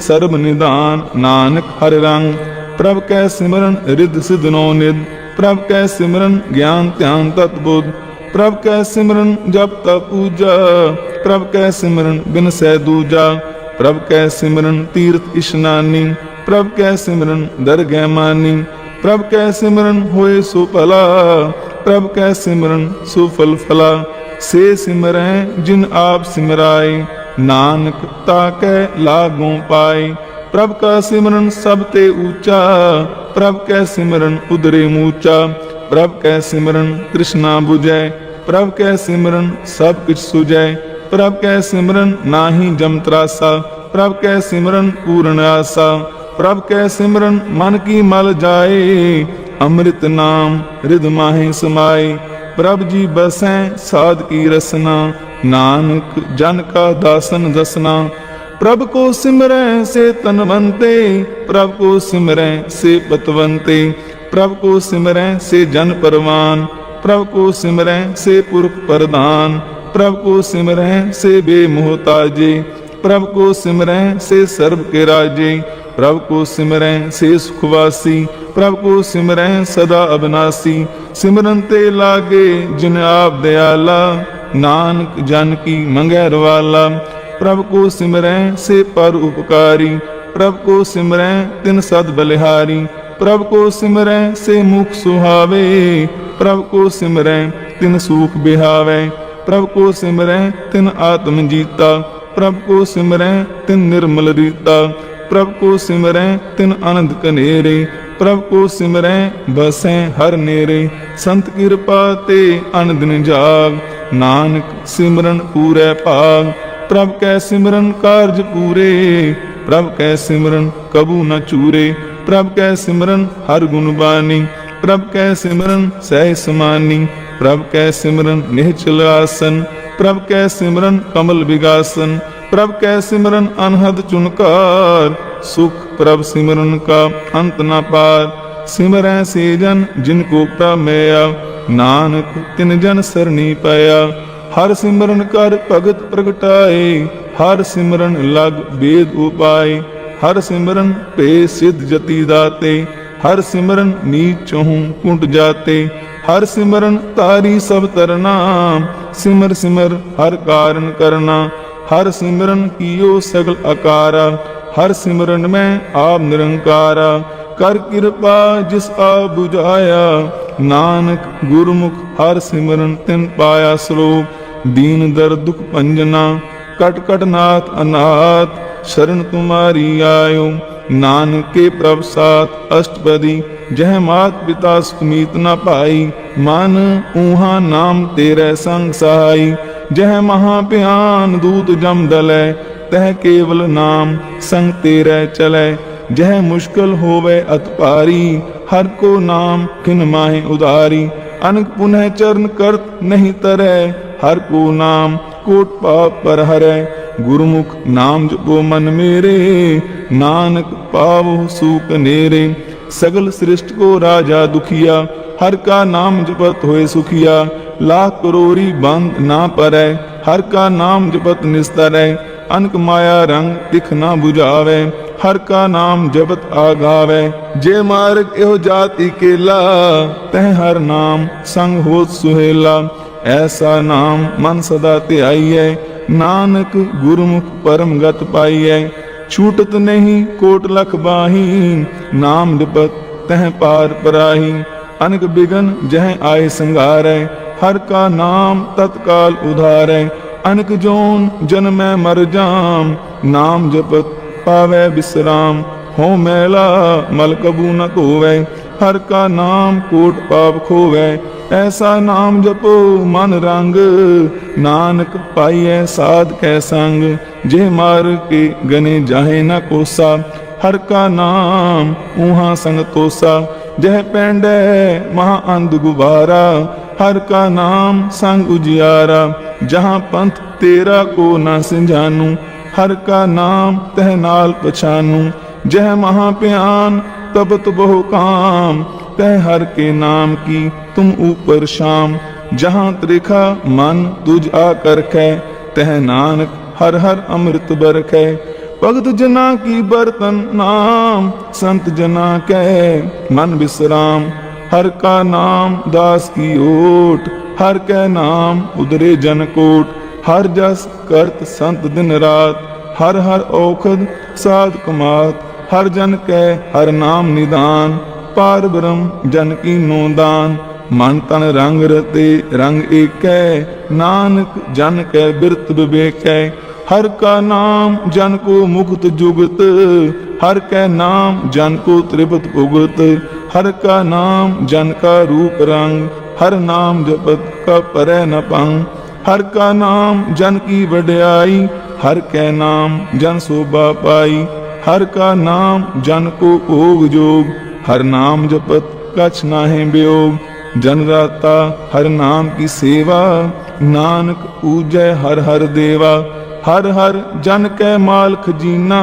ਸਰਬ ਨਿਦਾਨ ਨਾਨਕ ਹਰ ਰੰਗ। ਪ੍ਰਭ ਕੈ ਸਿਮਰਨ ਰਿਦ ਸਿਧ ਨਿਦ ਪ੍ਰਭ ਕੈ ਸਿਮਰਨ ਗਿਆਨ ਧਿਆਨ ਤਤ ਬੁੱਧ। ਪ੍ਰਭ ਕੈ ਸਿਮਰਨ ਜਪ ਤਪ ਪੂਜਾ। ਪ੍ਰਭ ਕੈ ਸਿਮਰਨ ਬਿਨ ਸਹਿ ਦੂਜਾ। ਪ੍ਰਭ ਕੈ ਸਿਮਰਨ ਤੀਰਥ ਇਸ਼ਨਾਨੀ ਪ੍ਰਭ ਕੈ ਸਿਮਰਨ ਦਰਗਹਿ ਮਾਨੀ। ਪ੍ਰਭ ਕੈ ਸਿਮਰਨ ਹੋਏ ਸੋ ਭਲਾ। ਪ੍ਰਭ ਕੈ ਸਿਮਰਨ ਸੋ ਫਲ ਫਲਾ। ਸੇ ਸਿਮਰੈ ਜਿਨ ਆਪ ਸਿਮਰਾਏ। ਨਾਨਕ ਤਾ ਕੈ ਲਾਗੋਂ ਪਾਏ, ਪ੍ਰਭ ਕਾ ਸਿਮਰਨ ਸਭ ਤੇ ਊਚਾ, ਪ੍ਰਭ ਕੈ ਸਿਮਰਨ ਉਦਰੇ ਮੂਚਾ, ਪ੍ਰਭ ਕੈ ਸਿਮਰਨ ਤ੍ਰਿਸ਼ਨਾ 부ਜੈ ਪ੍ਰਭ ਕੈ ਸਿਮਰਨ ਸਭ ਕਿਛ ਸੁਜੈ ਪ੍ਰਭ ਕੈ ਸਿਮਰਨ ਨਾਹੀ ਜਮ ਤਰਾਸਾ, ਪ੍ਰਭ ਕੈ ਸਿਮਰਨ ਪੂਰਨ ਆਸਾ, ਪ੍ਰਭ ਕੈ ਸਿਮਰਨ ਮਨ ਕੀ ਮਲ ਜਾਏ, ਅੰਮ੍ਰਿਤ ਨਾਮ ਰਿਦ ਮਾਹੇ ਸਮਾਏ, ਪ੍ਰਭ ਜੀ ਬਸੈ ਸਾਧ ਕੀ ਰਸਨਾ ਨਾਨਕ, ਜਨ ਕਾ ਦਾਸਨ ਦਸਨਾ, ਪ੍ਰਭ ਕੋ ਸਿਮਰੈ ਸੇ ਤਨਵੰਤੇ, ਪ੍ਰਭ ਕੋ ਸਿਮਰੈ ਸੇ ਪਤਵੰਤੇ, ਪ੍ਰਭ ਕੋ ਸਿਮਰੈ ਸੇ ਜਨ ਪਰਵਾਨ, ਪ੍ਰਭ ਕੋ ਸਿਮਰੈ ਸੇ ਪੁਰਖ ਪ੍ਰਦਾਨ ਪ੍ਰਭ ਕੋ ਸਿਮਰੈ ਸੇ ਬੇਮੋਹਤਾਜੇ, ਪ੍ਰਭ ਕੋ ਸਿਮਰੈ ਸੇ ਸਰਬ ਕੇ ਰਾਜੇ, ਪ੍ਰਭ ਕੋ ਸਿਮਰੈ ਸੇ ਸੁਖਵਾਸੀ, ਪ੍ਰਭ ਕੋ ਸਿਮਰੈ ਸਦਾ ਅਬਨਾਸੀ, ਸਿਮਰਨ ਤੇ ਲਾਗੇ ਜਿਨ ਆਪ ਦਿਆਲਾ ਨਾਨਕ ਜਨ ਕੀ ਮੰਗੈ ਰਵਾਲਾ, ਪ੍ਰਭ ਕੋ ਸਿਮਰੈ ਸੇ ਪਰ ਉਪਕਾਰੀ, ਪ੍ਰਭ ਕੋ ਸਿਮਰੈ ਤਿਨ ਸਦ ਬਲਿਹਾਰੀ, ਪ੍ਰਭ ਕੋ ਸਿਮਰੈ ਸੇ ਮੁਖ ਸੁਹਾਵੇ, ਪ੍ਰਭ ਕੋ ਸਿਮਰੈ ਤਿਨ ਸੂਖ ਬਿਹਾਵੇ, ਪ੍ਰਭ ਕੋ ਸਿਮਰੈ ਤਿਨ ਆਤਮ ਜੀਤਾ, ਪ੍ਰਭ ਕੋ ਸਿਮਰੈ ਤਿਨ ਨਿਰਮਲ ਰੀਤਾ, ਪ੍ਰਭ ਕੋ ਸਿਮਰੈ ਤਿਨ ਆਨੰਦ ਕਨੇਰੇ ਪ੍ਰਭ ਕੋ ਸਿਮਰੈ ਬਸੈ ਹਰ ਨੇਰੇ, ਸੰਤ ਕਿਰਪਾ ਤੇ ਅਨੰਦਨ ਜਾਗ ਨਾਨਕ ਸਿਮਰਨ ਪੂਰੈ ਭਾਗ, ਪ੍ਰਭ ਕੈ ਸਿਮਰਨ ਕਾਰਜ ਪੂਰੇ, ਪ੍ਰਭ ਕੈ ਸਿਮਰਨ ਕਬੂ ਨ ਚੂਰੇ, ਪ੍ਰਭ ਕੈ ਸਿਮਰਨ ਹਰ ਗੁਣ ਬਾਣੀ, ਪ੍ਰਭ ਕੈ ਸਿਮਰਨ ਸਹਿ ਸਮਾਨੀ, ਪ੍ਰਭ ਕੈ ਸਿਮਰਨ ਨਿਹਚਲ ਆਸਨ, ਪ੍ਰਭ ਕੈ ਸਿਮਰਨ ਕਮਲ ਵਿਗਾਸਨ, ਪ੍ਰਭ ਕੈ ਸਿਮਰਨ ਅਨਹਦ ਚੁਨਕਾਰ ਸੁਖ ਪ੍ਰਭ ਸਿਮਰਨ ਕਾ ਅੰਤ ਨਾ ਪਾਰ, ਸਿਮਰੈ ਸੇ ਜਨ ਜਿਨ ਕੋ ਪ੍ਰਮੇਯ ਨਾਨਕ, ਤਿਨ ਜਨ ਸਰਣੀ ਪਾਇਆ। ਹਰ ਸਿਮਰਨ ਕਰ ਭਗਤ ਪ੍ਰਗਟਾਏ। ਹਰ ਸਿਮਰਨ ਲਗ ਬੇਦ ਉਪਾਏ। ਹਰ ਸਿਮਰਨ ਭੇ ਸਿਧ ਜਤੀ ਦਾਤੇ। ਹਰ ਸਿਮਰਨ ਨੀਚਹੁ ਕੁੰਟ ਜਾਤੇ। ਹਰ ਸਿਮਰਨ ਤਾਰੀ ਸਭ ਤਰਨਾ। ਸਿਮਰ ਸਿਮਰ ਹਰ ਕਾਰਨ ਕਰਨਾ। ਹਰ ਸਿਮਰਨ ਕੀਓ ਸਗਲ ਆਕਾਰਾ। ਹਰ ਸਿਮਰਨ ਮੈਂ ਆਪ ਨਿਰੰਕਾਰਾ। ਕਰ ਕਿਰਪਾ ਜਿਸ ਆ 부ਝਾਇਆ ਨਾਨਕ ਗੁਰਮੁਖ ਹਰ ਸਿਮਰਨ ਤਿਨ ਪਾਇਆ ਸਰੂਪ ਦੀਨ ਦਰ ਦੁਖ ਪੰਜਨਾ ਕਟ ਕਟ ਨਾਥ ਅਨਾਥ, ਸ਼ਰਨ ਤੁਮਾਰੀ ਆਇਓ। ਨਾਨਕੇ ਪ੍ਰਭ ਸਾਥ ਅਸ਼ਟਪਦੀ, ਜਹ ਮਾਤ ਪਿਤਾ ਸੁਮੀਤ ਨਾ ਭਾਈ। ਮਨ ਊਹਾ ਨਾਮ ਤੇਰੇ ਸੰਗ ਸਹਾਈ, ਜਹ ਮਹਾ ਭਿਆਨ ਦੂਤ ਜਮ ਦਲੈ ਤਹ ਕੇਵਲ ਨਾਮ ਸੰਗ ਤੇਰੇ ਚਲੈ। ਜਹ ਮੁਸ਼ਕਲ ਹੋਵੇ ਅਤ ਭਾਰੀ ਹਰ ਕੋ ਨਾਮ ਕਿਨ ਮਾਹਿ ਉਦਾਰੀ ਅਨਕ ਪੁਨਹ ਚਰਨ ਕਰਤ ਨਹੀਂ ਤਰੈ। ਹਰ ਕੋ ਨਾਮ ਕੋਟ ਪਾਪ ਪਰ ਹਰੈ, ਗੁਰਮੁਖ ਨਾਮ ਜਪੋ ਮਨ ਮੇਰੇ। ਨਾਨਕ ਪਾਵੋ ਸੂਕ ਨੇਰੇ, ਸਗਲ ਸ੍ਰਿਸ਼ਟ ਕੋ ਰਾਜਾ ਦੁਖੀਆ। ਹਰ ਕਾ ਨਾਮ ਜਪਤ ਹੋਏ ਸੁਖੀਆ, ਲੱਖ ਕਰੋਰੀ ਬੰਦ ਨਾ ਪਰੈ। ਹਰ ਕਾ ਨਾਮ ਜਪਤ ਨਿਸਤਰੈ, ਅਨਕ ਮਾਇਆ ਰੰਗ ਤਿਖ ਨਾ 부ਝਾਵੇ ਹਰ ਕਾ ਨਾਮ ਜਪਤ ਆਗਾਵੇ ਜੇ ਮਾਰਗ ਇਹੋ ਜਾਤੀ ਕੇਲਾ ਤਹ ਹਰ ਨਾਮ ਸੰਗ ਹੋਤ ਸੁਹੇਲਾ ਐਸਾ ਨਾਮ ਮਨ ਸਦਾ ਧਿਆਈਐ ਨਾਨਕ ਗੁਰਮੁਖ ਪਰਮ ਗਤ ਪਾਈਐ ਛੂਟਤ ਨਹੀਂ ਕੋਟ ਲਖ ਬਾਹੀ ਨਾਮ ਜਪਤ ਤਹ ਪਾਰ ਪਰਾਹੀ ਅਨਕ ਬਿਗਨ ਜਹ ਆਏ ਸੰਘਾਰੈ ਹਰ ਕਾ ਨਾਮ ਤਤਕਾਲ ਉਧਾਰੈ ਅਨਕ ਜੋਨ ਜਨਮੈ ਮਰ ਜਾਮ ਨਾਮ ਜਪਤ ਪਾਵੈ ਬਿਸਰਾਮ, ਹੋ ਮੈਲਾ, ਮਲ ਕਬੂ ਨ ਧੋਵੈ, ਹਰ ਕਾ ਨਾਮ ਕੋਟ ਪਾਪ ਖੋਵੈ, ਐਸਾ ਨਾਮ ਜਪੋ ਮਨ ਰੰਗ, ਨਾਨਕ ਪਾਈਐ ਸਾਧ ਕੈ ਸੰਗ, ਜੇ ਮਾਰ ਕੇ ਗਨੇ ਜਾਹੇ ਨ ਕੋਸਾ, ਹਰ ਕਾ ਨਾਮ ਉਹਾ ਸੰਗ ਤੋਸਾ, ਜਹ ਪੈਂਡੈ ਮਹਾ ਅੰਧ ਗੁਬਾਰਾ, ਹਰ ਕਾ ਨਾਮ ਸੰਗ ਉਜਿਆਰਾ, ਜਹਾਂ ਪੰਥ ਤੇਰਾ ਕੋ ਨਾ ਸਿੰਝਾਨੂ ਹਰ ਕਾ ਨਾਮ ਤਹ ਨਾਲ ਪਛਾਨੂ, ਜਹ ਮਹਾ ਪਿਆਨ ਤਬਤ ਬਹੁ ਕਾਮ। ਤਹ ਹਰ ਕੇ ਨਾਮ ਕੀ ਤੁਮ ਉਪਰ ਸ਼ਾਮ। ਜਹਾਂ ਤ੍ਰਿਖਾ ਮਨ ਤੁਜ ਆ ਕਰਖੈ, ਤਹ ਨਾਨਕ ਹਰ ਹਰ ਅੰਮ੍ਰਿਤ ਬਰਖੈ। ਭਗਤ ਜਨਾ ਕੀ ਬਰਤਨ ਨਾਮ, ਸੰਤ ਜਨਾ ਕੈ, ਮਨ ਬਿਸਰਾਮ। ਹਰ ਕਾ ਨਾਮ ਦਾਸ ਕੀ ਓਟ, ਹਰ ਕੈ ਨਾਮ ਉਦਰੇ ਜਨ ਕੋਟ। ਹਰ ਜਸ ਕਰਤ ਸੰਤ ਦਿਨ ਰਾਤ, ਹਰ ਹਰ ਔਖਦ ਸਾਧ ਕਮਾਤ, ਹਰ ਜਨ ਕੈ ਹਰ ਨਾਮ ਨਿਦਾਨ, ਪਾਰ ਬ੍ਰਹਮ ਜਨ ਕੀ ਨੋ ਦਾਨ ਮਨ ਤਨ ਰੰਗ ਰਤੇ ਰੰਗ ਏਕੈ, ਨਾਨਕ ਜਨ ਕੈ ਬਿਰਤ ਵਿਵੇਕੈ, ਹਰ ਕਾ ਨਾਮ ਜਨ ਕੋ ਮੁਕਤ ਜੁਗਤ, ਹਰ ਕੈ ਨਾਮ ਜਨ ਕੋ ਤ੍ਰਿਪਤ ਭੁਗਤ, ਹਰ ਕਾ ਨਾਮ ਜਨ ਕਾ ਰੂਪ ਰੰਗ, ਹਰ ਨਾਮ ਜਪਤ ਕਾ ਪਰੈ ਨ ਪੰਗ ਹਰ ਕਾ ਨਾਮ ਜਨ ਕੀ ਵਡਿਆਈ, ਹਰ ਕੈ ਨਾਮ ਜਨ ਸੋਭਾ ਪਾਈ। ਹਰ ਕਾ ਨਾਮ ਜਨ ਕੋ ਭੋਗ ਜੋਗ, ਹਰ ਨਾਮ ਜਪਤ ਕਛ ਨਾਹਿ ਬਿਯੋਗ ਜਨ ਰਾਤਾ ਹਰ ਨਾਮ ਕੀ ਸੇਵਾ, ਨਾਨਕ ਪੂਜੈ ਹਰ ਹਰ ਦੇਵਾ। ਹਰ ਹਰ ਜਨ ਕੈ ਮਾਲਕ ਜੀਨਾ,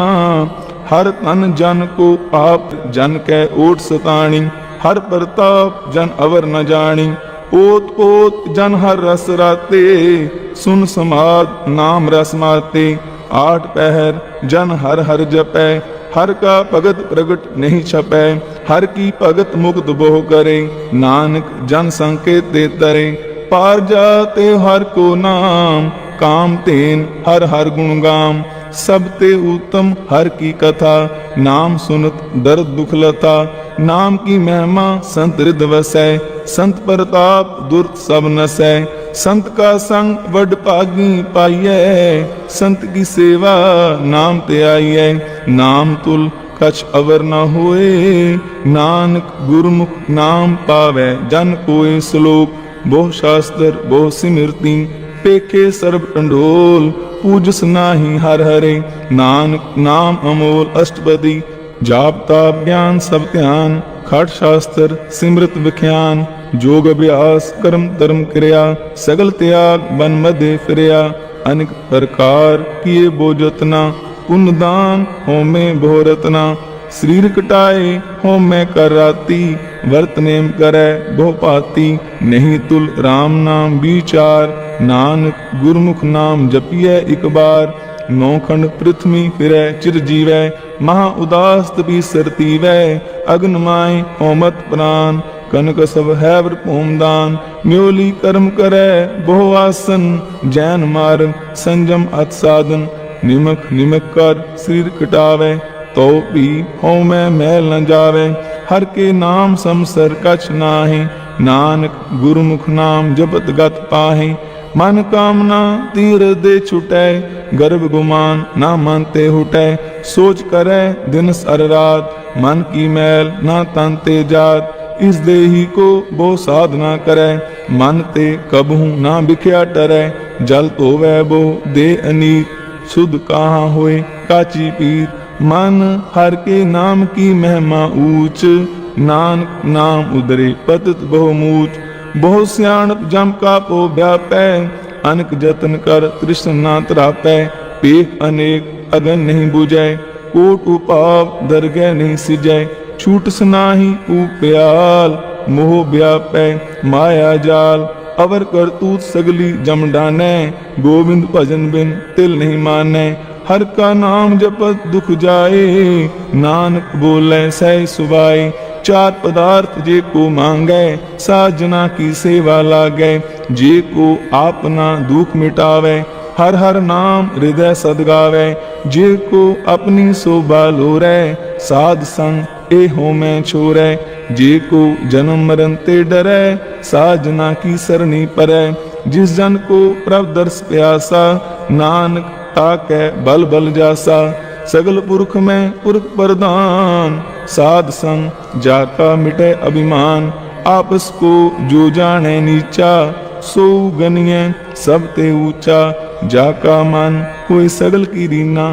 ਹਰ ਤਨ ਜਨ ਕੋ ਆਪ ਜਨ ਕੈ ਓਟ ਸਤਾਣੀ। ਹਰ ਪ੍ਰਤਾਪ ਜਨ ਅਵਰ ਨ ਜਾਣੀ। ਓਤ ਓਤ ਜਨ ਹਰ ਰਸ ਰਾਤੇ, ਸੁਨ ਸਮਾਦ ਨਾਮ ਰਸ ਮਾਤੇ। ਆਠ ਪਹਿਰ ਜਨ ਹਰ ਹਰ ਜਪੈ, ਹਰ ਕਾ ਭਗਤ ਪ੍ਰਗਟ ਨਹੀਂ ਛਪੈ। ਹਰ ਕੀ ਭਗਤ ਮੁਕਤ ਬਹੁ ਕਰੇ, ਨਾਨਕ ਜਨ ਸੰਕੇਤ ਦੇ ਤਰੇ। ਪਾਰ ਜਾਤੇ ਹਰ ਕੋ ਨਾਮ, ਕਾਮ ਤੇਨ ਹਰ ਹਰ ਗੁਣ ਗਾਮ। ਸਭ ਤੇ ਉਤਮ ਹਰ ਕੀ ਕਥਾ, ਨਾਮ ਸੁਨਤ ਦਰਦ ਦੁਖ ਲਤਾ। ਨਾਮ ਕੀ ਮਹਿਮਾ ਸੰਤ ਰਿਦ ਵਸੈ। ਸੰਤ ਪ੍ਰਤਾਪ ਦੁਰਤ ਸਭ ਨਸੈ, ਸੰਤ ਕਾ ਸੰਗ ਵਡ ਭਾਗੀ ਪਾਈਐ, ਸੰਤ ਕੀ ਸੇਵਾ ਨਾਮ ਤੇ ਆਈਐ। ਨਾਮ ਤੁਲ ਕਛ ਅਵਰ ਨ ਹੋਏ, ਨਾਨਕ ਗੁਰਮੁਖ ਨਾਮ ਪਾਵੈ। ਜਨ ਕੋਏ ਸ਼ਲੋਕ, ਬਹੁ ਸ਼ਾਸਤਰ, ਬਹੁ ਸਿਮਰਤੀ, ਪੇਖੇ ਸਰਬ ਟੰਡੋਲ ਪੂਜਸ ਨਾਹੀ ਹਰ ਹਰੇ। ਨਾਨਕ ਨਾਮ ਅਮੋਲ ਅਸ਼ਟਪਦੀ, ਜਾਪ ਤਾਪ ਗਿਆਨ ਸਭ ਧਿਆਨ, ਖੜ ਸ਼ਾਸਤਰ ਸਿਮਰਤ ਵਿਖਿਆਨ। ਜੋਗ ਅਭਿਆਸ ਕਰਮ ਧਰਮ ਕਿਰਿਆ, ਸਗਲ ਤਿਆਗ ਬਨ ਮਦੇ ਫਿਰਿਆ। ਅਨੇਕ ਪ੍ਰਕਾਰ ਕੀਏ ਬੋਜਤਨਾ ਪੁੰਨ ਦਾਨ ਹੋਮੇ ਬਹੁ ਰਤਨਾ। ਸਰੀਰ ਕਟਾਏ ਹੋਮੈ ਕਰ ਰਾਤੀ, ਵਰਤ ਨੇਮ ਕਰੈ ਬਹੁ ਭਾਤੀ। ਨਹੀਂ ਤੁਲ RAM ਨਾਮ ਵਿਚਾਰ, ਨਾਨਕ ਗੁਰਮੁਖ ਨਾਮ ਜਪੀਐ ਇਕ ਬਾਰ। ਨੌ ਖੰਡ ਪ੍ਰਿਥਵੀ ਫਿਰੈ ਚਿਰ ਜੀਵੈ, ਮਹਾ ਉਦਾਸ ਤਪੀ ਸਰਤੀਵੈ ਅਗਨ ਮਾਏ ਹੋਮਤ ਪ੍ਰਾਨ ਕਨਕ ਸਭ ਹੈ ਵਰ ਭੂਮਦਾਨ, ਮਿਉਲੀ ਕਰਮ ਕਰੈ, ਬਹੁ ਆਸਨ, ਜੈਨ ਮਾਰਗ ਸੰਜਮ ਅਤ ਸਾਧਨ ਨਿਮਕ ਨਿਮਕ ਕਰ ਸਰੀਰ ਕਟਾਵੇ ਤੋ ਵੀ ਹਉ ਮੈਂ ਮੈਲ ਨ ਜਾਵੇ, ਹਰ ਕੇ ਨਾਮ ਸੰਸਰ ਕਛ ਨਾਹੀ, ਨਾਨਕ ਗੁਰਮੁਖ ਨਾਮ ਜਪਤ ਗਤ ਪਾਹੀ, ਮਨ ਕਾਮਨਾ ਤੀਰ ਦੇ ਛੁਟੈ, ਗਰਭ ਗੁਮਾਨ ਨਾ ਮਨ ਤੇ ਹੁਟੈ, ਸੋਚ ਕਰੈ ਦਿਨ ਸਰ ਰਾਤ, ਮਨ ਕੀ ਮੈਲ ਨਾ ਤਨ ਤੇ ਜਾਤ ਇਸ ਦੇ ਹੀ ਕੋ ਬਹੁ ਸਾਧਨਾ ਕਰੈ। ਮਨ ਤੇ ਕਬਹੂ ਨਾ ਵਿਖਿਆ ਟਰੈ। ਜਲ ਧੋਵੈ ਬੋ ਦੇ ਅਨੀਤ, ਸੁਧ ਕਹਾਂ ਹੋਏ ਕਾਚੀ ਪੀਰ। ਮਨ ਹਰ ਕੇ ਨਾਮ ਕੀ ਮਹਿਮਾ ਊਚ। ਨਾਨਕ ਨਾਮ ਉਦਰੇ ਪਤਿਤ ਬਹੁ ਮੂਚ। ਬਹੁ ਸਿਆਣਪ ਜਮ ਕਾ ਪੋ ਵਿਆਪੈ। ਅਨਕ ਜਤਨ ਕਰ ਤ੍ਰਿਸ਼ਨ ਨਾ ਤਰਾਪੈ। ਪੇਖ ਅਨੇਕ ਅਗਨ ਨਹੀਂ 부ਜੈ ਕੋਟ ਉਪਾਵ ਦਰਗਹਿ ਨਹੀਂ ਸਿਜੈ। ਛੂਟ ਸਨਾਹੀ ਉਪਿਆਲ ਮੋਹ ਵਿਆਪੈ ਮਾਇਆ ਜਾਲ। ਅਵਰ ਕਰਤੂਤ ਸਗਲੀ ਜਮ ਡਾਨੈ, ਗੋਬਿੰਦ ਭਜਨ ਬਿਨ ਤਿਲ ਨਹੀਂ ਮਾਨੈ। ਹਰ ਕਾ ਨਾਮ ਜਪਤ ਦੁਖ ਜਾਏ, ਨਾਨਕ ਬੋਲੇ ਸਹਿ ਸੁਭਾਈ ਚਾਰ ਪਦਾਰਥ ਜੇ ਕੋ ਮੰਗੈ, ਸਾਜਨਾ ਕੀ ਸੇਵਾ ਲਾਗੈ। ਜੇ ਕੋ ਆਪਨਾ ਦੁਖ ਮਿਟਾਵੇ, ਹਰ ਹਰ ਨਾਮ ਹਿਰਦੈ ਸਦਗਾਵੇ ਜੇ ਕੋ ਆਪਣੀ ਸੋਭਾ ਲੋਰੈ, ਸਾਧ ਸੰਗ ਇਹ ਹੋਮੈ ਛੋਰੈ ਜੇ ਕੋ ਜਨਮ ਮਰਨ ਤੇ ਡਰੈ, ਸਾਜਨਾ ਕੀ ਸਰਣੀ ਪਰੈ। ਜਿਸ ਜਨ ਕੋ ਪ੍ਰਭ ਦਰਸ ਪਿਆਸਾ, ਨਾਨਕ ਤਾਕੈ ਬਲ ਬਲ ਜਾਸਾ। ਸਗਲ ਪੁਰਖ ਮੈਂ ਪੁਰਖ ਪ੍ਰਦਾਨ ਸਾਧ ਸੰਗ ਜਾ ਕਾ ਮਿਟੇ ਅਭਿਮਾਨ। ਆਪਸ ਕੋ ਜੋ ਜਾਣੇ ਨੀਚਾ, ਸੋ ਗਨੀਏ ਸਭ ਤੇ ਊਚਾ। ਜਾ ਕਾ ਮਨ ਕੋਈ ਸਗਲ ਕੀ ਰੀਨਾ,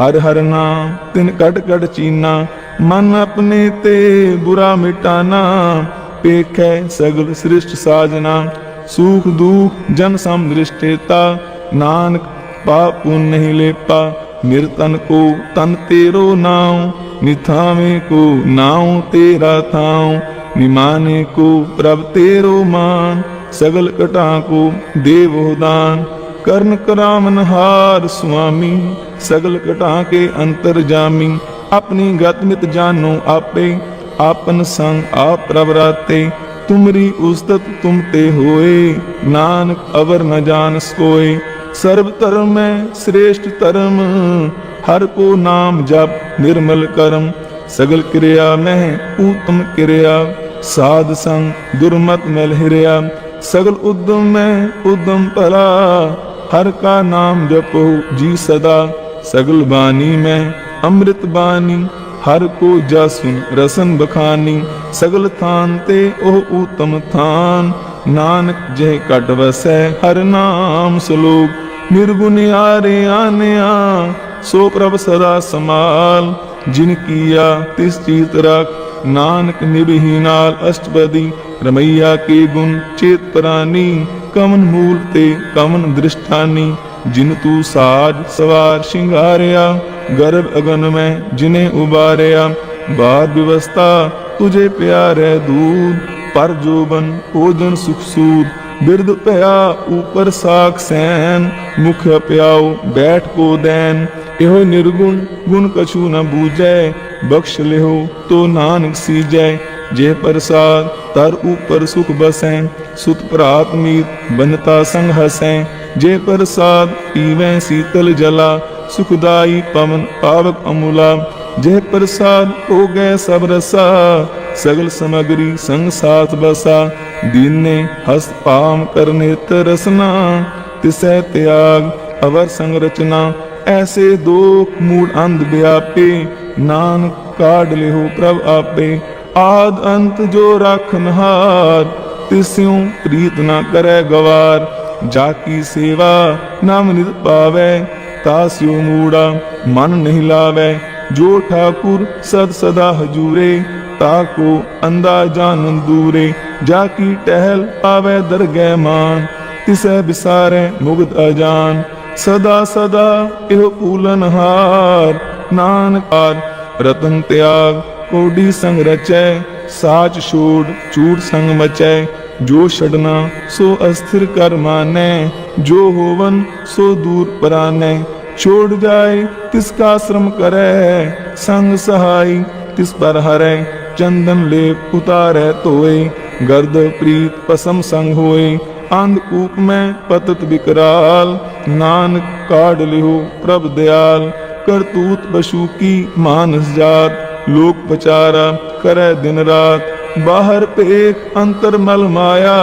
ਹਰ ਹਰ ਨਾਮ ਤਿਨ ਕਟ ਕਟ ਚੀਨਾ। ਮਨ ਆਪਣੇ ਤੇ ਬੁਰਾ ਮਿਟਾਨਾ ਪੇਖੈ ਸਗਲ ਸ੍ਰਿਸ਼ਟ ਸਾਜਨਾ। ਸੁਖ ਦੁਖ ਜਨ ਸਮ ਦ੍ਰਿਸ਼ਟੇਤਾ ਨਾਨਕ ਪਾਪ ਪੁੰਨ ਨਹੀਂ ਲੇਪਾ। ਨਿਰਤਨ ਕੋ ਤਨ ਤੇਰੋ ਨਾਉ, ਨਿਥਾਵੇਂ ਕੋ ਨਾਉ ਤੇਰਾ ਥਾਉ। ਨਿਮਾਨੇ ਕੋ ਪ੍ਰਭ ਤੇਰੋ ਮਾਨ, ਸਗਲ ਕਟਾਂ ਕੋ ਦੇਵੋ ਦਾਨ। ਕਰਨ ਕਰਾਮਨ ਹਾਰ ਸੁਆਮੀ, ਸਗਲ ਕਟਾਂ ਕੇ ਅੰਤਰ ਜਾਮੀ। ਆਪਣੀ ਗਤ ਮਿਤ ਜਾਨੋ ਆਪੇ, ਆਪਨ ਸੰਗ ਆਪ ਪ੍ਰਭ ਰਾਤੇ। ਤੁਮਰੀ ਉਸਤਤ ਤੁਮ ਤੇ ਹੋਏ, ਨਾਨਕ ਅਵਰ ਨ ਜਾਣਸ ਕੋਏ ਸਰਬ ਧਰਮ ਮੈਂ ਸ੍ਰੇਸ਼ਟ ਧਰਮ, ਹਰ ਕੋ ਨਾਮ ਜਪ ਨਿਰਮਲ ਕਰਮ। ਸਗਲ ਕਿਰਿਆ ਮੈਂ ਉਤਮ ਕਿਰਿਆ, ਸਾਧ ਸੰਗ ਦੁਰਮਤ ਮਿਲ ਹਿਰਿਆ। ਸਗਲ ਉਦਮ ਮੈਂ ਉਦਮ ਭਲਾ, ਹਰ ਕਾ ਨਾਮ ਜਪੋ ਜੀ ਸਦਾ। ਸਗਲ ਬਾਣੀ ਮੈਂ ਅੰਮ੍ਰਿਤ ਬਾਣੀ, ਹਰ ਕੋ ਜਸੁਨ ਰਸਨ ਬਖਾਨੀ, ਸਗਲ ਥਾਨ ਤੇ ਉਹ ਊਤਮ ਥਾਨ। ਨਾਨਕ ਜਹ ਕਟ ਵਸੈ ਹਰ ਨਾਮ ਸਲੋਕ, ਨਿਰਗੁਣ ਆਰੇ ਆਨਿਆ, ਸੋ ਪ੍ਰਭ ਸਦਾ ਸਮਾਲ। ਜਿਨ ਕੀਆ ਤਿਸ ਚੀਤ ਰਖ, ਨਾਨਕ ਨਿਭੀ ਨਾਲ ਅਸ਼ਟਪਦੀ। ਰਮਈਆ ਕੇ ਗੁਣ ਚੇਤ ਪ੍ਰਾਨੀ, ਕਮਨ ਮੂਲ ਤੇ ਕਮਨ ਦ੍ਰਿਸ਼ਟਾਨੀ। ਜਿਨ ਤੂੰ ਸਾਜ ਸਵਾਰ ਸ਼ਿੰਗਾਰਿਆ ਗਰਭ ਅਗਨ ਮੈਂ ਜਿਨੇ ਉਬਾਰਿਆ, ਬਾਦ ਵਿਵਸਥਾ ਤੁਝੇ ਪਿਆਰੇ ਦੂਧ ਪਰ ਜੋਬਨ ਭੋਜਨ ਸੁਖ ਬਿਰਦ ਭਇਆ ਉਪਰ ਸਾਖ ਸੈਨ, ਮੁਖ ਪਿਆਉ ਬੈਠ ਕੋ ਦੈਨ, ਇਹੋ ਨਿਰਗੁਣ ਗੁਣ ਕਛੂ ਨ ਬੂਝੈ, ਬਖਸ਼ ਲਿਓ ਤੋ ਨਾਨਕ ਸੀਜੈ, ਜੇ ਪ੍ਰਸਾਦ ਤਰ ਉਪਰ ਸੁਖ ਬਸੈ, ਸੁਤ ਭਰਾਤ ਮੀਤ ਬਨਤਾ ਸੰਗ ਹਸੈ, ਜੇ ਪ੍ਰਸਾਦ ਪੀਵੈ ਸੀਤਲ ਜਲਾ ਸੁਖਦਾਈ ਪਵਨ ਪਾਵਕ ਅਮੁਲਾ ਜੇ ਪ੍ਰਸਾਦ ਹੋ ਗਏ ਸਭ ਰਸਾ। ਸਗਲ ਸਮਗਰੀ ਸੰਗ ਸਾਥ ਬਸਾ, ਦੀਨੇ ਹਸਤ ਪਾਮ ਕਰਨੇ ਤਰਸਨਾ। ਤਿਸੈ ਤਿਆਗ ਅਵਰ ਸੰਗ ਰਚਨਾ, ਐਸੇ ਦੋਖ ਮੂੜ ਅੰਧ ਵਿਆਪੇ। ਨਾਨਕ ਕਾਢ ਲਿਓ ਪ੍ਰਭ ਆਪੇ, ਆਦ ਅੰਤ ਜੋ ਰਖਨਹਾਰ ਤਿਸਿਉ ਪ੍ਰੀਤ ਨਾ ਕਰੈ ਗਵਾਰ ਜਾ ਕੀ ਸੇਵਾ ਨਾਮ ਨਿਤ ਪਾਵੈ ਤਾ ਸਿਉ ਮੂੜਾ, ਮਨ ਨਹੀਂ ਲਾਵੈ, ਜੋ ਠਾਕੁਰ ਸਦ ਸਦਾ ਹਜੂਰੇ, ਤਾ ਕੋ ਅੰਦਾ ਜਾਨਨ ਦੂਰੇ, ਜਾ ਕੀ ਟਹਿਲ ਪਾਵੈ ਦਰਗਹਿ ਮਾਨ, ਤਿਸੈ ਵਿਸਾਰੈ ਮੁਗਧ ਅਜਾਨ, ਸਦਾ ਸਦਾ ਇਹੋ ਪੂਲਨ ਹਾਰ ਨਾਨਕਾਰ ਰਤਨ ਤਿਆਗ, ਕੋਡੀ ਸੰਗ ਰਚੈ, ਸਾਚ ਛੋੜ ਝੂਠ ਸੰਗ ਮਚੈ, ਜੋ ਛੜਨਾ ਸੋ ਅਸਥਿਰ ਕਰ ਮਾਨੈ, ਜੋ ਹੋਵਨ ਸੋ ਦੂਰ ਪਰਾਨੈ ਛੋੜ ਜਾਏ, ਤਿਸ ਕਾ ਆਸ਼ਰਮ ਕਰੈ, ਸੰਗ ਸਹਾਈ, ਤਿਸ ਪਰ ਹਰੈ, ਚੰਦਨ ਲੇਪ ਉਤਾਰੈ ਧੋਏ, ਗਰਦ ਪ੍ਰੀਤ ਪਸਮ ਸੰਗ ਹੋਏ, ਅੰਧ ਕੂਪ ਮੈਂ ਪਤਤ ਵਿਕਰਾਲ ਨਾਨਕ ਕਾਢ ਲਿਓ ਪ੍ਰਭ ਦਿਆਲ, ਕਰਤੂਤ ਬਸ਼ੂ ਕੀ ਮਾਨਸ ਜਾਤ, ਲੋਕ ਪਚਾਰਾ ਕਰੈ ਦਿਨ ਰਾਤ, ਬਾਹਰ ਭੇਖ ਅੰਤਰ ਮਲ ਮਾਇਆ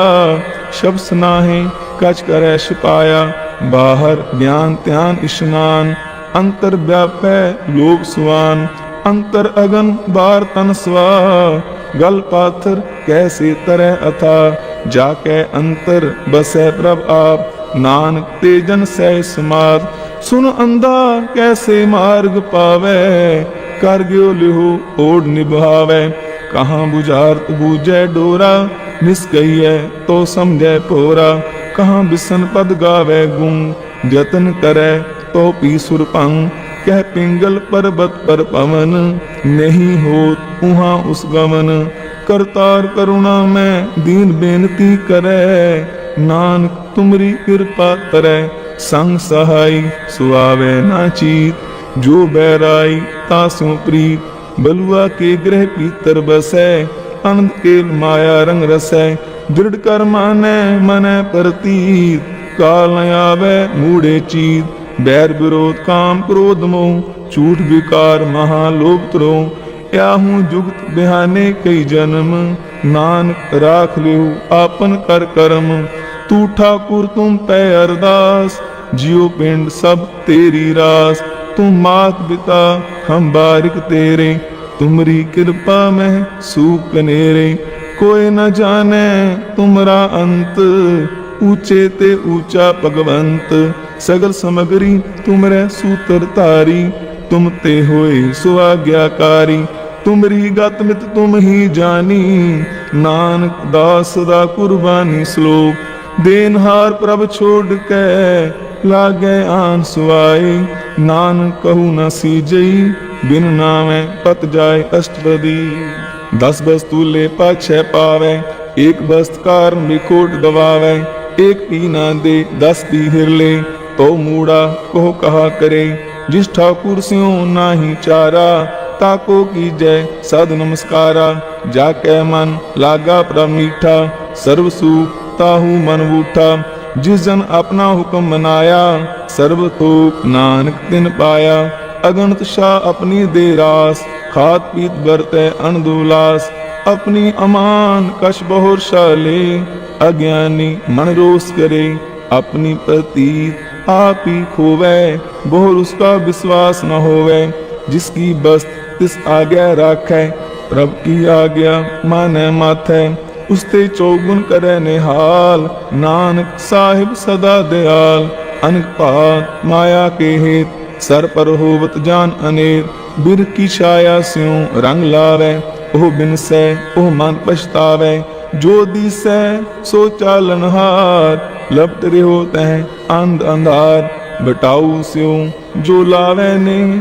ਸ਼ਬਦ ਸਨਾਹੇ ਕਛ ਕਰੈ ਛਪਾਇਆ ਬਾਹਰ ਗਿਆਨ, ਧਿਆਨ, ਇਸ਼ਨਾਨ, ਅੰਤਰ ਵਿਆਪੈ ਲੋਕ ਸੁਆਨ, ਅੰਤਰ ਅਗਨ, ਬਾਰ ਤਨ ਸਵਾ। ਗਲ ਪਾਥਰ ਕੈਸੇ ਤਰੈ ਅਥਾ ਜਾ ਕੇ ਅੰਤਰ ਬਸੈ ਪ੍ਰਭ ਆਪ। ਨਾਨਕ ਤੇ ਜਨ ਸਹਿ ਸਮਾਦ, ਸੁਨ ਅੰਦਾ ਕੈਸੇ ਮਾਰਗ ਪਾਵੇ। ਕਰ ਗਿਓ ਲਿਹੋ ਓੜ ਨਿਭਾਵੇ, ਕਹਾਂ 부ਝਾਰਤ ਬੂਝੈ ਡੋਰਾ, ਨਿਸਕਈਐ ਤੋ ਸਮਝੈ ਪੋਰਾ। ਕਹਾਂ ਬਿਸਨ ਪਦ ਗਾਵੇ ਗੁੰ ਜਤਨ ਕਰੈ ਤੋ ਪੀ ਸੁਰ ਭੰਗ। ਕਹਿ ਪਿੰਗਲ ਪਰਬਤ ਪਰ ਪਵਨ, ਨਹੀਂ ਹੋਤ ਉਹਾਂ ਉਸ ਗਮਨ ਕਰਤਾਰ ਕਰੁਣਾ ਮੈਂ, ਦੀਨ ਬੇਨਤੀ ਕਰੈ। ਨਾਨਕ ਤੁਮਰੀ ਕਿਰਪਾ ਤਰੈ, ਸੰਗ ਸਹਾਈ ਸੁਆਵੇ ਨਾ ਚੀਤ। ਜੋ ਬੈਰਾਈ ਤਾਸੋਂ ਪ੍ਰੀਤ, ਬਲੂਆ ਕੇ ਗ੍ਰਹਿ ਪੀਤਰ ਬਸੈ। ਅਨੰਦ ਕੇਲ ਮਾਇਆ ਰੰਗ ਰਸੈ, ਦ੍ਰਿੜ ਕਰ ਮਾਨੈ, ਮਨੈ ਪ੍ਰਤੀਤ। ਕਾਲ ਨ ਆਵੇ ਮੂੜੇ ਚੀਤ, ਬੈਰ ਵਿਰੋਧ ਕਾਮ ਕ੍ਰੋਧ ਮੋਹ, ਝੂਠ ਵਿਕਾਰ ਮਹਾ ਲੋਭ ਤਰੋ ਆਹੂ ਜੁਗਤ ਬਿਹਾਨੇ ਕਈ ਜਨਮ, ਨਾਨਕ ਰਾਖ ਲਿਓ ਆਪਨ ਕਰ ਕਰਮ। ਤੂੰ ਠਾਕੁਰ ਤੁਮ ਪੈ ਅਰਦਾਸ, ਜਿਉ ਪਿੰਡ ਸਭ ਤੇਰੀ ਰਾਸ। ਤੂੰ ਮਾਤ ਪਿਤਾ ਹਮ ਬਾਰਿਕ ਤੇਰੇ ਤੁਮਰੀ ਕਿਰਪਾ ਮੈਂ ਸੂਖ ਕਨੇਰੇ ਕੋਈ ਨਾ ਜਾਣੈ ਤੁਮਰਾ ਅੰਤ। ਊਚੇ ਤੇ ਊਚਾ ਭਗਵੰਤ, ਸਗਲ ਸਮਗਰੀ ਤੁਮਰੇ ਸੂਤਰ ਧਾਰੀ। ਤੁਮ ਤੇ ਹੋਏ ਸੁਆਗਿਆਕਾਰੀ, ਤੁਮਰੀ ਗਤ ਮਿਤ ਤੁਮ ਹੀ ਜਾਨੀ ਨਾਨਕ ਦਾਸ ਦਾ ਕੁਰਬਾਨੀ ਸ਼ਲੋਕ ਦੇਨਹਾਰ ਪ੍ਰਭ ਛੋੜ ਕੇ, ਲਾਗੇ ਆਨ ਸੁਆਏ। ਨਾਨਕ ਕਹੂ ਨ ਸੀਜਈ ਬਿਨ ਨਾਮੈ ਪਤ ਜਾਏ ਅਸ਼ਟਪਦੀ 10 ਬਸਤੂਲੇ ਪਾਛੈ ਪਾਵੇ, ਏਕ ਬਸਤ ਕਾਰਨ ਵਿਖੋਟ ਗਵਾਵੇ, ਏਕ ਪੀਨਾ ਦੇ 10 ਦੀ ਹਿਰਲੇ ਤੋ ਮੂੜਾ ਕੋ ਕਹਾ ਕਰੇ। ਜਿਸ ਠਾਕੁਰ ਸਿਉ ਨਾਹੀ ਚਾਰਾ ਤਾਕੋ ਕੀਜੈ ਸਦ ਨਮਸਕਾਰਾ। ਜਾ ਕੈ ਮਨ ਲਾਗਾ ਪ੍ਰਭ ਮੀਠਾ, ਸਰਬ ਸੂਖ ਤਾਹੂ ਮਨ ਬੂਠਾ ਜਿਸ ਜਨ ਆਪਣਾ ਹੁਕਮ ਮਨਾਇਆ, ਸਰਬ ਤੋਪ ਨਾਨਕ ਤਿਨ ਪਾਇਆ। अगणत शाह अपनी देरास, खात पीत बरते अनदुलास। अपनी अमान कश बहुर शाले अज्ञानी मन रोस करे। अपनी प्रतीत आप ही खोवे, बहुर उसका विश्वास न होवे। जिसकी बस तिस आज्ञा राखे प्रभ की आज्ञा माने माथे। उसते चौगुन करे निहाल, नानक साहिब सदा दयाल। अनक माया के हेत ਸਰ ਪਰ ਹੋਵਤ ਜਾਨ ਅਨੇਰ, ਬਿਰ ਕੀ ਛਾਇਆ ਸਿਉ ਰੰਗ ਲਾਵੇ ਉਹ ਬਿਨਸੈ ਉਹ ਮਨ ਪਛਤਾਵੈ। ਜੋ ਦੀਸੈ, ਸੋ ਚਾਲਨ ਹਾਰ, ਲਪਟ ਰਿਓ ਤੈ ਅੰਧ ਅੰਧਾਰ। ਬਟਾਉ ਸਿਉ ਜੋ ਲਾਵੇ ਨੇ,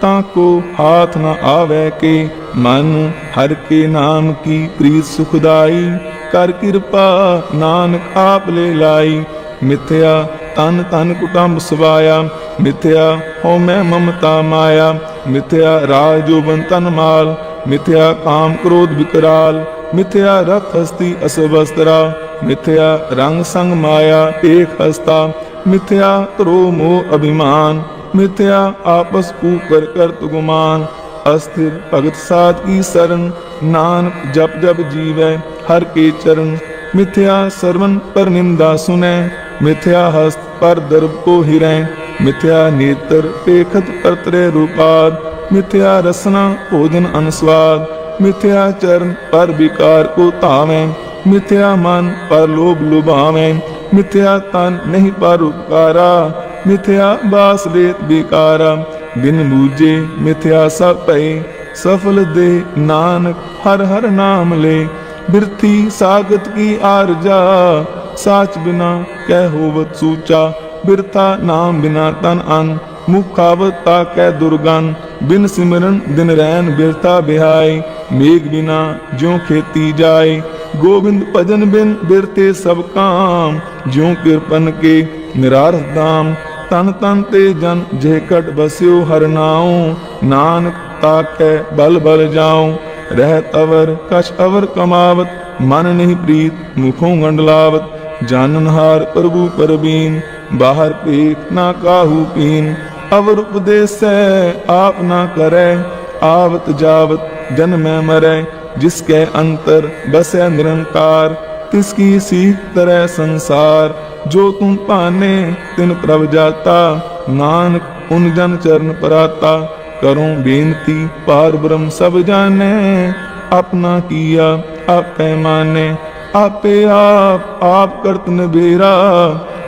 ਤਾਂ ਕੋ ਹਾਥ ਨ ਆਵੇ ਕੇ। ਮਨ ਹਰ ਕੇ ਨਾਮ ਕੀ ਪ੍ਰੀਤ ਸੁਖਦਾਈ, ਕਰ ਕਿਰਪਾ ਨਾਨਕ ਆਪ ਲੈ ਲਾਈ। ਮਿਥਿਆ ਤਨ ਤਨ ਕੁਟੰਬ ਸਵਾਇਆ मिथ्या होमै ममता माया, मिथ्या राजोबन तनमाल मिथ्या काम क्रोध विकराल मिथ्या रथ हस्ती असवस्त्रा, मिथ्या रंग संग माया एक हस्ता, मिथ्या क्रो मोह अभिमान, मिथ्या आपस ऊपर कर्त गुमान अस्थिर भगत साध की शरण नान जप जप जीव हर के चरण। मिथ्या सरवन पर निंदा सुने, मिथ्या हस्त पर दर्भ को हिरे ਮਿਥਿਆ ਨੇਤਰ ਪੇਖਤ ਪਰਤਰੇ ਰੂਪਾਦ, ਮਿਥਿਆ ਰਸਨਾ ਭੋਜਨ ਅਨਸਵਾਦ, ਮਿਥਿਆ ਚਰਨ ਪਰ ਵਿਕਾਰ ਕੋ ਧਾਵੇਂ, ਮਿਥਿਆ ਮਨ ਪਰ ਲੋਭ ਲੁਭਾਵੇਂ, ਮਿਥਿਆ ਤਨ ਨਹੀਂ ਪਰ ਉਪਕਾਰਾ, ਮਿਥਿਆ ਬਾਸ ਦੇਤ ਵਿਕਾਰਾ, ਬਿਨ ਬੂਝੇ ਮਿਥਿਆ ਸਭ ਭਈ ਸਫਲ ਦੇ ਨਾਨਕ ਹਰ ਹਰ ਨਾਮ ਲੈ, ਬਿਰਤੀ ਸਾਗਤ ਕੀ ਆਰਜਾ, ਸਾਚ ਬਿਨਾ ਕਹਿ ਹੋਵਤ ਸੂਚਾ ਬਿਰਤਾ ਨਾਮ ਬਿਨਾ ਤਨ ਅਨ ਮੁਖਾਵਤ ਤਾ ਕੈ ਦੁਰਗਨ, ਬਿਨ ਸਿਮਰਨ ਦਿਨ ਰੈਨ ਬਿਰਤਾ ਬਿਹਾਈ ਮੇਘ ਬਿਨਾ ਜਿਉ ਖੇਤੀ ਜਾਏ। ਗੋਬਿੰਦ ਭਜਨ ਬਿਨ ਬਿਰਤੇ ਸਭ ਕਾਮ, ਜਿਉ ਕਿਰਪਨ ਕੇ ਨਿਰਾਰਥ ਦਾਮ ਤਨ ਤਨ ਤੇ ਜਨ ਜੇ ਕਟ ਬਸਿਓ ਹਰ ਨਾਉ, ਨਾਨਕ ਤਾਕੈ ਬਲ ਬਲ ਜਾਉ। ਰਹਿਤ ਅਵਰ, ਕਛ ਅਵਰ ਕਮਾਵਤ, ਮਨ ਨਹੀਂ ਪ੍ਰੀਤ, ਮੁਖੋਂ ਗੰਡਲਾਵਤ ਜਾਨਨ ਹਾਰ ਪ੍ਰਭੂ ਪਰਬੀਨ। ਬਾਹਰ ਪੇਖ ਨਾ ਕਾਹੂ ਪੀਨ ਅਵਰ ਉਪਦੇਸੈ ਆਪ ਨਾ ਕਰੈ ਆਵਤ ਜਾਵਤ ਜਨਮੈ ਮਰੈ ਜਿਸ ਕੈ ਅੰਤਰ ਬਸੈ ਨਿਰੰਕਾਰ ਤਿਸ ਕੀ ਸੀਖ ਤਰੈ ਸੰਸਾਰ ਜੋ ਤੁਮ ਭਾਨੇ ਤਿਨ ਪ੍ਰਭ ਜਾਤਾ ਨਾਨਕ ਉਨ ਜਨ ਚਰਨ ਪਰਾਤਾ ਕਰੂੰ ਬੇਨਤੀ ਪਾਰ ਬ੍ਰਹਮ ਸਭ ਜਾਣੈ ਆਪਣਾ ਕੀਆ ਆਪੇ ਮਾਨੇ ਆਪੇ ਆਪ ਆਪ ਕਰਤ ਨਬੇਰਾ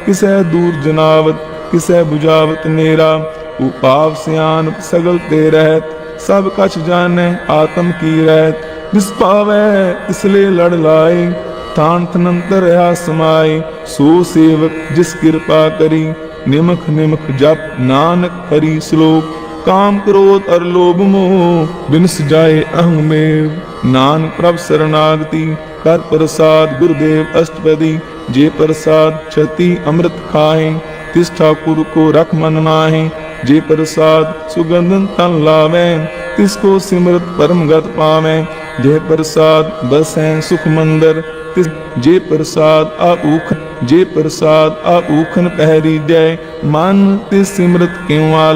ਕਿਸੈ ਦੂਰ ਜਨਾਵਤ, ਕਿਸੈ 부ਜਾਵਤ ਨੇਰਾ ਉਪਾਵ ਸਿਆਨ ਸਗਲ ਤੇ ਰਹਿਤ, ਸਭ ਕਛ ਜਾਣੈ, ਆਤਮ ਕੀ ਰਹਿਤ। ਜਿਸ ਪਾਵੈ ਇਸਲੇ ਲੜ ਲਾਏ ਥਾਨ ਤਨੰਤਰ ਆ ਸਮਾਏ, ਸੋ ਸੇਵਕ ਜਿਸ ਕਿਰਪਾ ਕਰੀ, ਨਿਮਖ ਨਿਮਖ ਜਪ ਨਾਨਕ ਹਰੀ ਸ਼ਲੋਕ। ਕਾਮ ਕ੍ਰੋਧ ਅਰ ਲੋਭ ਮੋਹ, ਬਿਨਸ ਜਾਏ ਅਹੰ ਮੇਵ। ਨਾਨਕ ਪ੍ਰਭ ਸਰਨਾਗਤੀ, ਕਰ ਪ੍ਰਸਾਦ ਗੁਰਦੇਵ ਅਸ਼ਟਪਦੀ। ਜੇ ਪ੍ਰਸਾਦ ਛਤੀ ਅੰਮ੍ਰਿਤ ਖਾਏ ਤਿਸ ਠਾਕੁਰ ਕੋ ਰਖ ਮਨ ਨਾਹੀ। ਜੇ ਪ੍ਰਸਾਦ ਸੁਗੰਧਨ ਤਨ ਲਾਵੇ ਤਿਸ ਕੋ ਸਿਮਰਤ ਪਰਮ ਗਤ ਪਾਵੇ। ਜੇ ਪ੍ਰਸਾਦ ਬਸੈ ਸੁਖ ਮੰਦਰ, ਤਿਸ ਜੇ ਪ੍ਰਸਾਦ ਆਊਖ ਜੇ ਪ੍ਰਸਾਦ ਆਊਖਨ ਪਹਿਰੀ ਜੈ ਮਨ ਤਿਸ ਸਿਮਰਤ ਕਿਉ ਆਲ?